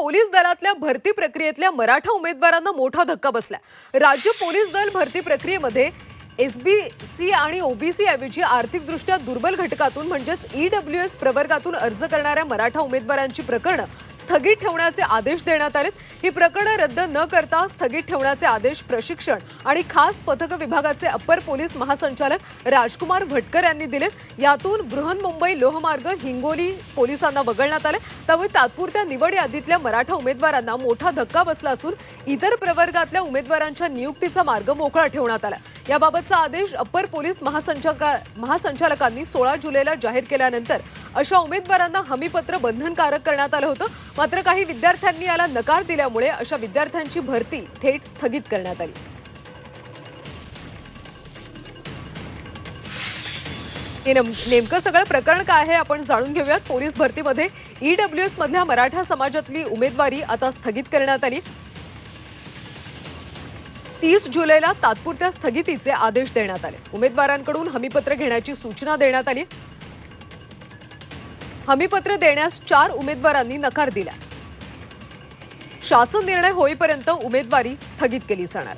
Police दलातल्या भरती प्रक्रियेतल्या मराठा उमेदवारांना मोठा धक्का बसला राज्य पोलीस दल भरती प्रक्रियेमध्ये एस बी सी आणि ओबीसी ऐवजी आर्थिकदृष्ट्या दुर्बल घटकातून म्हणजेच ईडब्ल्यू एस प्रवर्गातून अर्ज करणाऱ्या मराठा उमेदवारांची प्रकरणं स्थगित ठेवण्याचे आदेश देण्यात आलेत. ही प्रकरणं रद्द न करता स्थगित ठेवण्याचे आदेश प्रशिक्षण आणि खास पथक विभागाचे अप्पर पोलीस महासंचालक राजकुमार भटकर यांनी दिलेत. यातून बृहन्मुंबई लोहमार्ग हिंगोली पोलिसांना वगळण्यात आले. त्यामुळे तात्पुरत्या निवड यादीतल्या मराठा उमेदवारांना मोठा धक्का बसला असून इतर प्रवर्गातल्या उमेदवारांच्या नियुक्तीचा मार्ग मोकळा ठेवण्यात आला. याबाबतचा आदेश अप्पर पोलीस महासंचालका महासंचालकांनी सोळा जुलैला जाहीर केल्यानंतर अशा उमेदवारांना हमीपत्र बंधनकारक करण्यात आलं होतं. मात्र काही विद्यार्थ्यांनी याला नकार दिल्यामुळे अशा विद्यार्थ्यांची भरती थेट स्थगित करण्यात आली. हे नेमकं सगळं प्रकरण काय आहे आपण जाणून घेऊयात. पोलीस भरतीमध्ये ईडब्ल्यू एस मधल्या मराठा समाजातली उमेदवारी आता स्थगित करण्यात आली. तीस जुलैला तात्पुरत्या स्थगितीचे आदेश देण्यात आले. उमेदवारांकडून हमीपत्र घेण्याची सूचना देण्यात आली. हमीपत्र देण्यास चार उमेदवारांनी नकार दिला. शासन निर्णय होईपर्यंत उमेदवारी स्थगित केली जाणार.